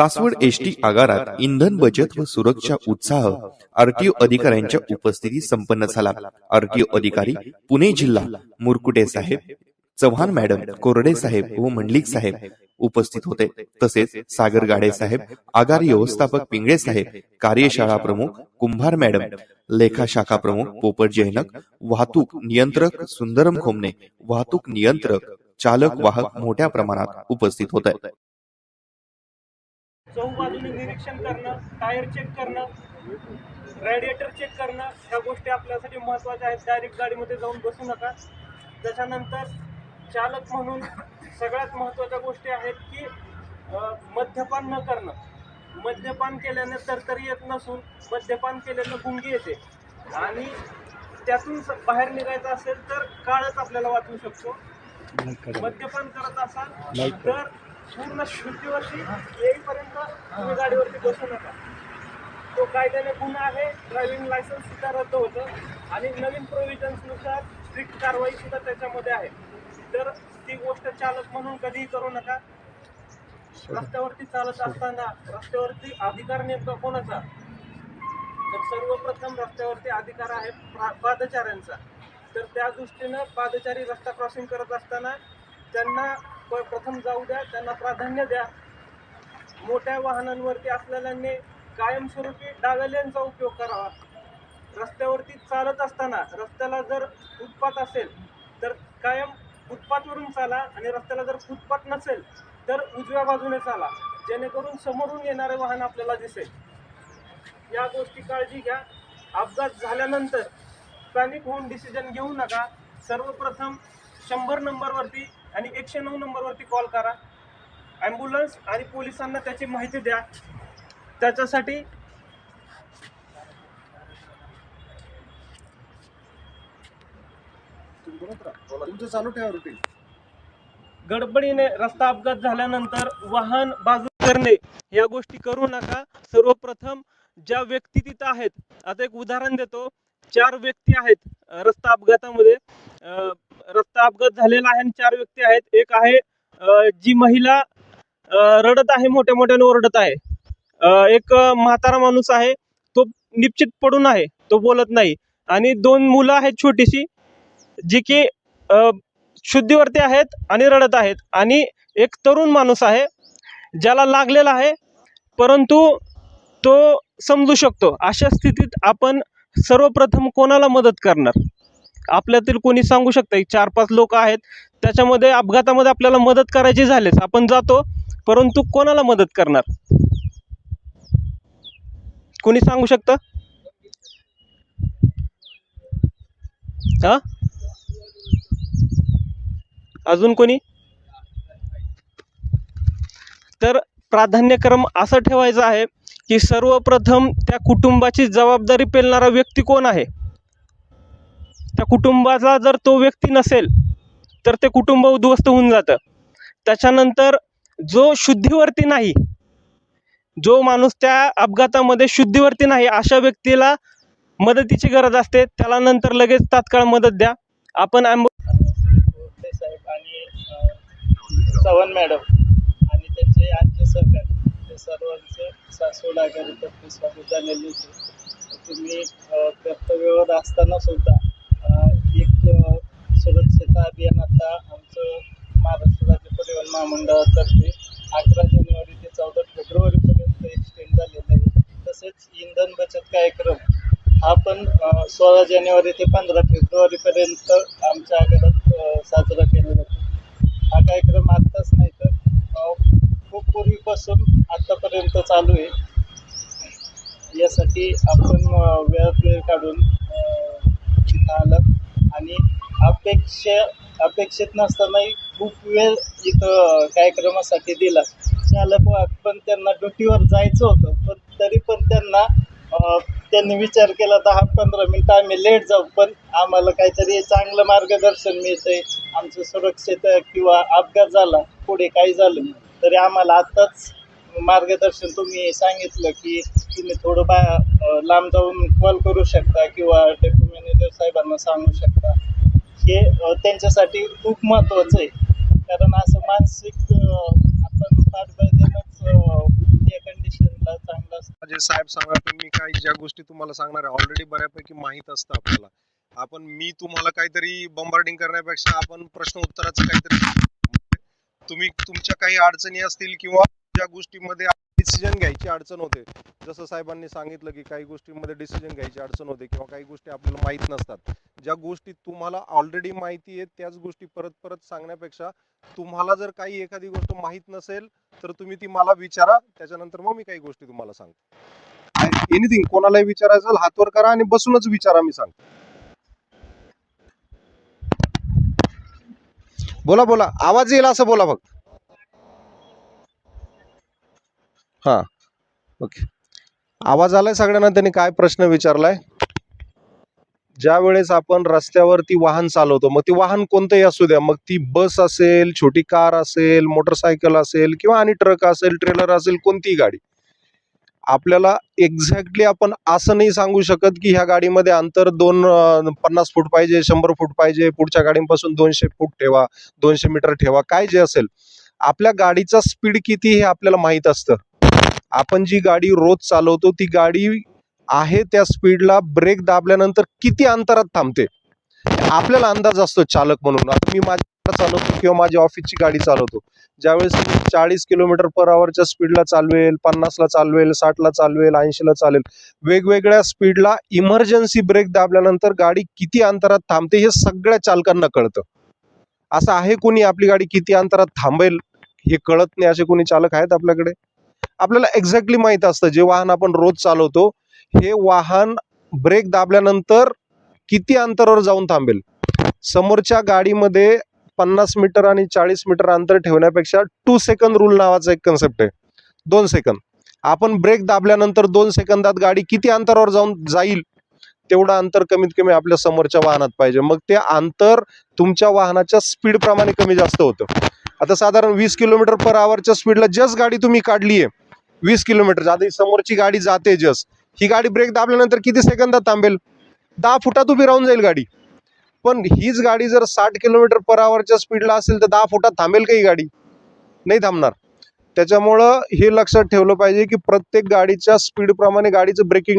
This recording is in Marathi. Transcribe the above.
तासवड एसटी आगारात इंधन बचत व सुरक्षा उत्साह आरटीओ अधिकाऱ्यांच्या उपस्थितीत संपन्न झाला. आरटीओ अधिकारी पुणे जिल्हा मुरकुटे साहेब चव्हाण मॅडम कोरडे साहेब व मंडलिक साहेब उपस्थित होते. तसेच सागर गाडे साहेब आगार व्यवस्थापक पिंगळे साहेब कार्यशाळा प्रमुख कुंभार मॅडम लेखा शाखा प्रमुख पोपट जैनक वाहतूक नियंत्रक सुंदरम खोमने वाहतूक नियंत्रक चालक वाहक मोठ्या प्रमाणात उपस्थित होते. निरीक्षण करणं टायर चेक करणं रेडिएटर चेक करणं ह्या गोष्टी आपल्यासाठी महत्त्वाच्या आहेत. डायरेक्ट गाडीमध्ये जाऊन बसू नका. त्याच्यानंतर चालक म्हणून सगळ्यात महत्त्वाच्या गोष्टी आहेत की मद्यपान न करणं. मद्यपान केल्याने तरतरी येत नसून मद्यपान केल्यानं गुंगी येते. आणि त्यातून बाहेर निघायचं असेल तर काळच आपल्याला वाचवू शकतो. मद्यपान करत असाल तर पूर्ण शुद्धीवरती येईपर्यंत तुम्ही गाडीवरती बसू नका. तो कायद्याने गुन्हा आहे ड्रायव्हिंग लायसन्स सुद्धा रद्द होतं आणि नवीन प्रोव्हिजन्सनुसार स्ट्रिक्ट कारवाई सुद्धा त्याच्यामध्ये आहे. तर ती गोष्ट चालक म्हणून कधीही करू नका. रस्त्यावरती चालत असताना रस्त्यावरती अधिकार नेमका कोणाचा? तर सर्वप्रथम रस्त्यावरती अधिकार आहे पादचाऱ्यांचा. तर त्या दृष्टीनं पादचारी रस्ता क्रॉसिंग करत असताना त्यांना प- प्रथम जाऊ द्या त्यांना प्राधान्य द्या. मोठ्या वाहनांवरती असलेल्यांनी कायमस्वरूपी डाव्या उपयोग करावा. रस्त्यावरती चालत असताना रस्त्याला जर फुटपाथ असेल तर कायम फुटपाथवरून चाला आणि रस्त्याला जर फुटपाथ नसेल तर उजव्या बाजूने चाला. जेणेकरून समोरून येणारे वाहन आपल्याला दिसेल. या गोष्टी काळजी घ्या. अपघात झाल्यानंतर पॅनिक होऊन डिसिजन घेऊ नका. सर्वप्रथम शंभर नंबरवरती आणि एकशे नऊ नंबरवरती कॉल करा. ॲम्ब्युलन्स आणि पोलिसांना त्याची माहिती द्या. त्याच्यासाठी तुमचं चालू ठेवा रुटीन गडबडीने रस्ता अपघात झाल्यानंतर वाहन बाजू करणे या गोष्टी करू नका. सर्वप्रथम ज्या व्यक्ती तिथं आहेत आता एक उदाहरण देतो. चार व्यक्ती आहेत रस्ता अपघातामध्ये. अं, रस्ता अपघात झालेला आहे आणि चार व्यक्ती आहेत. एक आहे जी महिला रडत आहे मोठ्या मोठ्याने ओरडत आहे. एक म्हातारा माणूस आहे. तो निश्चित पडून आहे. तो बोलत नाही. आणि दोन मुलं आहेत छोटीशी जी की शुद्धीवरती आहेत आणि रडत आहेत. आणि एक तरुण माणूस आहे ज्याला लागलेला आहे परंतु तो समजू शकतो. अशा स्थितीत आपण सर्वप्रथम कोणाला मदत करणार? आपल्यातील कोणी सांगू शकतं? चार पाच लोक आहेत. त्याच्यामध्ये अपघातामध्ये आपल्याला मदत करायची झालीच. आपण जातो परंतु कोणाला मदत करणार? कोणी सांगू शकतं? हा? अजून कोणी? तर प्राधान्यक्रम असं ठेवायचा आहे की सर्वप्रथम त्या कुटुंबाची जबाबदारी पेलणारा व्यक्ती कोण आहे? त्या कुटुंबाचा जर तो व्यक्ती नसेल तर ते कुटुंब उद्ध्वस्त होऊन जातं. त्याच्यानंतर जो शुद्धीवरती नाही जो माणूस त्या अपघातामध्ये शुद्धीवरती नाही अशा व्यक्तीला मदतीची गरज असते त्याला नंतर लगेच तात्काळ मदत द्या. आपण ॲम्ब साहेब आणि चव्हाण मॅडम आणि त्यांचे आणखी सरकार ते सर्वांचे सासवड आघाडीतर्फे झालेले होते तुम्ही कर्तव्यावर असताना सुद्धा अ, एक अ, सुरक्षिता अभियान आता आमचं महाराष्ट्र राज्य परिवहन महामंडळातर्फे अकरा जानेवारी ते चौदा फेब्रुवारीपर्यंत एक्सटेंड झालेलं आहे. तसेच इंधन बचत कार्यक्रम हा पण सोळा जानेवारी ते पंधरा फेब्रुवारीपर्यंत आमच्या आगारात साजरा केला जातो. हा कार्यक्रम आत्ताच नाही तर खूप पूर्वीपासून आत्तापर्यंत चालू आहे. यासाठी आपण वेळात वेळ काढून आलं आणि अपेक्षा अपेक्षित नसतानाही खूप वेळ इथं कार्यक्रमासाठी दिला. चालक पण त्यांना ड्युटीवर जायचं होतं पण तरी पण त्यांना त्यांनी विचार केला दहा पंधरा मिनटं आम्ही लेट जाऊ पण आम्हाला काहीतरी चांगलं मार्गदर्शन मिळतंय. आमचं सुरक्षित किंवा अपघात झाला पुढे काही झालं तरी आम्हाला आत्ताच मार्गदर्शन तुम्ही सांगितलं की तुम्ही थोडं बा लांब जाऊन कॉल करू शकता किंवा डेप्युटी मॅनेजर साहेबांना सांगू शकता. हे त्यांच्यासाठी खूप महत्त्वाचं आहे. कारण असं मानसिक आपण पाठबळ देणंच म्हणजे साहेब सांगा मी काही ज्या गोष्टी तुम्हाला सांगणार आहे ऑलरेडी बऱ्यापैकी माहीत असतं आपल्याला. आपण मी तुम्हाला काहीतरी बंबार्डिंग करण्यापेक्षा आपण प्रश्न उत्तराचं काहीतरी तुम्ही तुमच्या काही अडचणी असतील किंवा ज्या गोष्टीमध्ये डिसिजन घ्यायची अडचण होते जसं साहेबांनी सांगितलं की काही गोष्टींमध्ये डिसिजन घ्यायची अडचण होते किंवा काही गोष्टी आपल्याला माहीत नसतात. ज्या गोष्टी तुम्हाला ऑलरेडी माहिती आहेत त्याच गोष्टी परत परत सांगण्यापेक्षा तुम्हाला जर काही एखादी गोष्ट माहीत नसेल तर तुम्ही ती मला विचारा. त्याच्यानंतर मग मी काही गोष्टी तुम्हाला सांगतो. एनिथिंग कोणालाही विचारायचं हातवर करा आणि बसूनच विचारा मी सांगतो. बोला बोला. आवाज येईल असं बोला फक्त. हा. ओके. आवाज आलाय सगळ्यांना? त्यांनी काय प्रश्न विचारलाय? ज्या वेळेस आपण रस्त्यावरती वाहन चालवतो मग ती वाहन कोणतंही असू द्या मग ती बस असेल छोटी कार असेल मोटरसायकल असेल किंवा आणि ट्रक असेल ट्रेलर असेल कोणतीही गाडी. आपल्याला एक्झॅक्टली आपण असं नाही सांगू शकत की ह्या गाडीमध्ये अंतर दोन पन्नास फूट पाहिजे शंभर फूट पाहिजे पुढच्या गाडीपासून दोनशे फूट ठेवा दोनशे मीटर ठेवा काय जे असेल. आपल्या गाडीचा स्पीड किती हे आपल्याला माहीत असतं. आपण जी गाडी रोज चालवतो ती गाडी आहे त्या स्पीडला ब्रेक दाबल्यानंतर किती अंतरात थांबते? आपल्याला अंदाज असतो चालक म्हणून. आता मी माझ्या चालवतो किंवा माझी ऑफिसची गाडी चालवतो. ज्यावेळेस मी चाळीस किलोमीटर पर आवरच्या स्पीडला चालवेल पन्नासला चालवेल साठला चालवेल ऐंशीला चालेल वेगवेगळ्या स्पीडला इमर्जन्सी ब्रेक दाबल्यानंतर गाडी किती अंतरात थांबते हे सगळ्या चालकांना कळतं. असं आहे कोणी आपली गाडी किती अंतरात थांबेल हे कळत नाही असे कोणी चालक आहेत आपल्याकडे? आपल्याला एक्झॅक्टली माहीत असतं जे वाहन आपण रोज चालवतो हे वाहन ब्रेक दाबल्यानंतर किती अंतरावर जाऊन थांबेल? समोरच्या गाडीमध्ये पन्नास मीटर आणि चाळीस मीटर अंतर ठेवण्यापेक्षा टू सेकंद रूल नावाचा एक कन्सेप्ट आहे. दोन सेकंद आपण ब्रेक दाबल्यानंतर दोन सेकंदात गाडी किती अंतरावर जाऊन जाईल तेवढं अंतर कमीत कमी आपल्या समोरच्या वाहनात पाहिजे. मग ते अंतर तुमच्या वाहनाच्या स्पीड प्रमाणे कमी जास्त होतं. आता साधारण वीस किलोमीटर पर आवरच्या स्पीडला जस्ट गाडी तुम्ही काढली आहे वीस किलोमीटर आधी समोरची गाडी जाते जस्ट ही गाडी ब्रेक दाबल्यानंतर किती सेकंदात थांबेल? दहा फुटात उभी राहून जाईल गाडी. पण हीच गाडी जर साठ किलोमीटर पर आवरच्या स्पीडला असेल तर दहा फुटात थांबेल का ही गाडी? नाही थांबणार. त्याच्यामुळं हे लक्षात ठेवलं पाहिजे की प्रत्येक गाडीच्या स्पीडप्रमाणे गाडीचं ब्रेकिंग